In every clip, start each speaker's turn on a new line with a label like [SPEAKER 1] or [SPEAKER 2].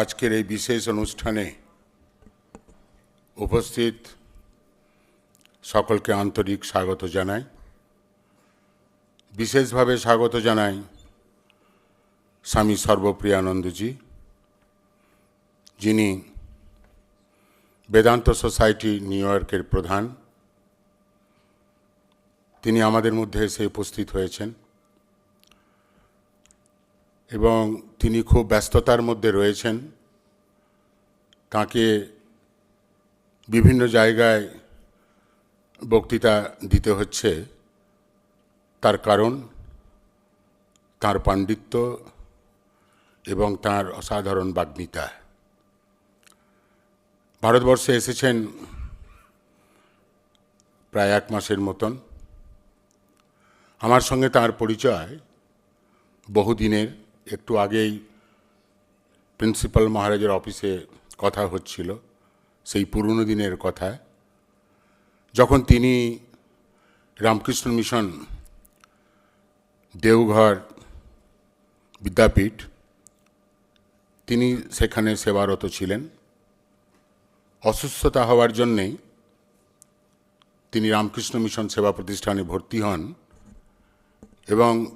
[SPEAKER 1] আজকের এই বিশেষ অনুষ্ঠানে উপস্থিত সকলকে আন্তরিক স্বাগত জানাই। বিশেষভাবে স্বাগত জানাই স্বামী সর্বপ্রিয়ানন্দজি, যিনি বেদান্ত সোসাইটি নিউ ইয়র্কের প্রধান। তিনি আমাদের মধ্যে এসে উপস্থিত হয়েছেন। এবং তিনি খুব ব্যস্ততার মধ্যে রয়েছেন। তাকে বিভিন্ন জায়গায় বক্তৃতা দিতে হচ্ছে। তার কারণ, তার পাণ্ডিত্য এবং তার অসাধারণ বাগ্মিতা। ভারতবর্ষে এসেছেন প্রায় এক মাসের মতন। আমার সঙ্গে তার পরিচয় বহুদিনের। একটু আগেই প্রিন্সিপাল মহারাজের অফিসে কথা হচ্ছিল, সেই পুরনো দিনের কথা যখন তিনি রামকৃষ্ণ মিশন দেওঘর বিদ্যাপীঠ, তিনি সেখানে সেবারত ছিলেন। অসুস্থতা হওয়ার জন্যেই তিনি রামকৃষ্ণ মিশন সেবা প্রতিষ্ঠানে ভর্তি হন এবং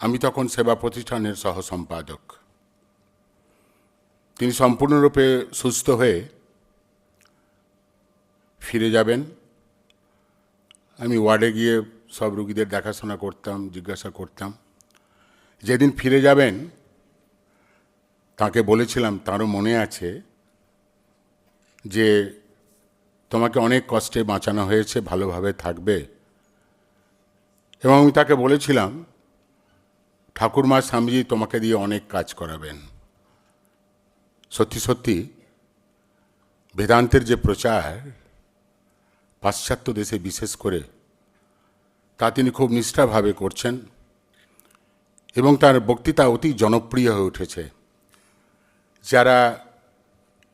[SPEAKER 1] আমি তখন সেবা প্রতিষ্ঠানের সহ সম্পাদক তিনি সম্পূর্ণরূপে সুস্থ হয়ে ফিরে যাবেন। আমি ওয়ার্ডে গিয়ে সব রুগীদের দেখাশোনা করতাম, জিজ্ঞাসা করতাম। যেদিন ফিরে যাবেন, তাকে বলেছিলাম, তারও মনে আছে যে, তোমাকে অনেক কষ্টে বাঁচানো হয়েছে, ভালোভাবে থাকবে। এবং আমি তাকে বলেছিলাম ঠাকুরমা স্বামীজি তোমাকে দিয়ে অনেক কাজ করাবেন। সত্যি সত্যি, বেদান্তের যে প্রচার, পাশ্চাত্য দেশে বিশেষ করে, তা তিনি খুব নিষ্ঠাভাবে করছেন এবং তার বক্তৃতা অতি জনপ্রিয় হয়ে উঠেছে। যারা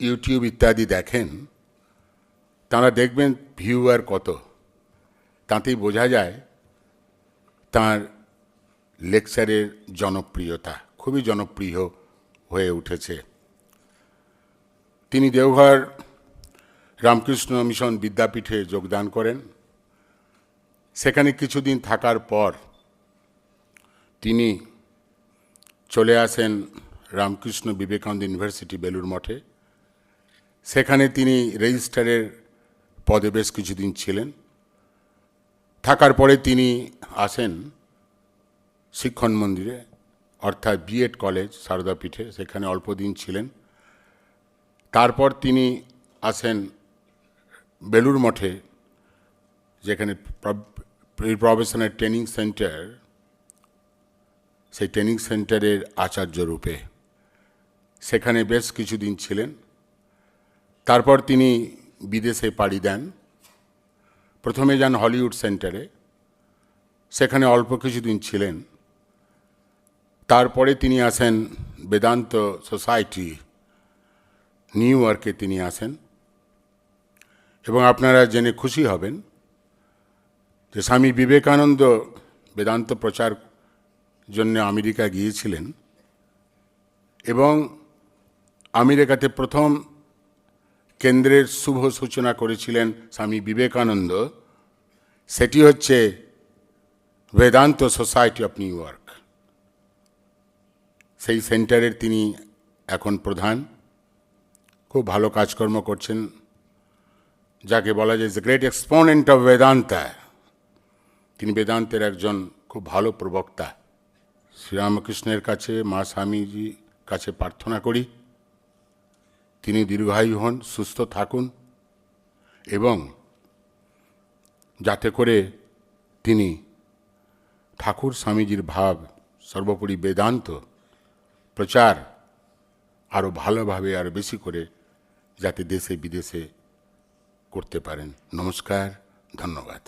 [SPEAKER 1] ইউটিউব ইত্যাদি দেখেন, তারা দেখবেন ভিউয়ার কত। তাতেই বোঝা যায়, তার লেকচারের জনপ্রিয়তা, খুবই জনপ্রিয় হয়ে উঠেছে। তিনি দেওঘর রামকৃষ্ণ মিশন বিদ্যাপীঠে যোগদান করেন। সেখানে কিছুদিন থাকার পর তিনি চলে আসেন রামকৃষ্ণ বিবেকানন্দ ইউনিভার্সিটি বেলুর মঠে। সেখানে তিনি রেজিস্ট্রারের পদে বেশ কিছুদিন ছিলেন। থাকার পরে তিনি আসেন শিক্ষণ মন্দিরে, অর্থাৎ বিএড কলেজ সারদাপীঠে সেখানে অল্প দিন ছিলেন। তারপর তিনি আসেন বেলুর মঠে, যেখানে প্রফেশনাল ট্রেনিং সেন্টার সেই ট্রেনিং সেন্টারের আচার্য রূপে। সেখানে বেশ কিছুদিন ছিলেন। তারপর তিনি বিদেশে পাড়ি দেন। প্রথমে যান হলিউড সেন্টারে। সেখানে অল্প কিছুদিন ছিলেন। তারপরে তিনি আসেন বেদান্ত সোসাইটি, নিউ ইয়র্কে তিনি আসেন। এবং আপনারা জেনে খুশি হবেন যে স্বামী বিবেকানন্দ বেদান্ত প্রচার জন্য আমেরিকা গিয়েছিলেন এবং আমেরিকাতে প্রথম কেন্দ্রের শুভ সূচনা করেছিলেন স্বামী বিবেকানন্দ। সেটি হচ্ছে Vedanta society of New York. সেই সেন্টারের তিনি এখন প্রধান। খুব ভালো কাজকর্ম করছেন। যাকে বলা যায় the great exponent of Vedanta তিনি বেদান্তের একজন খুব ভালো প্রবক্তা। শ্রীরামকৃষ্ণের কাছে, মা স্বামীজি কাছে প্রার্থনা করি। তিনি দীর্ঘায়ু হন, সুস্থ থাকুন এবং যাতে করে তিনি ঠাকুর স্বামীজির ভাব সর্বোপরি বেদান্ত প্রচার আরও ভালোভাবে আরও বেশি করে যাতে দেশে বিদেশে করতে পারেন। নমস্কার ধন্যবাদ।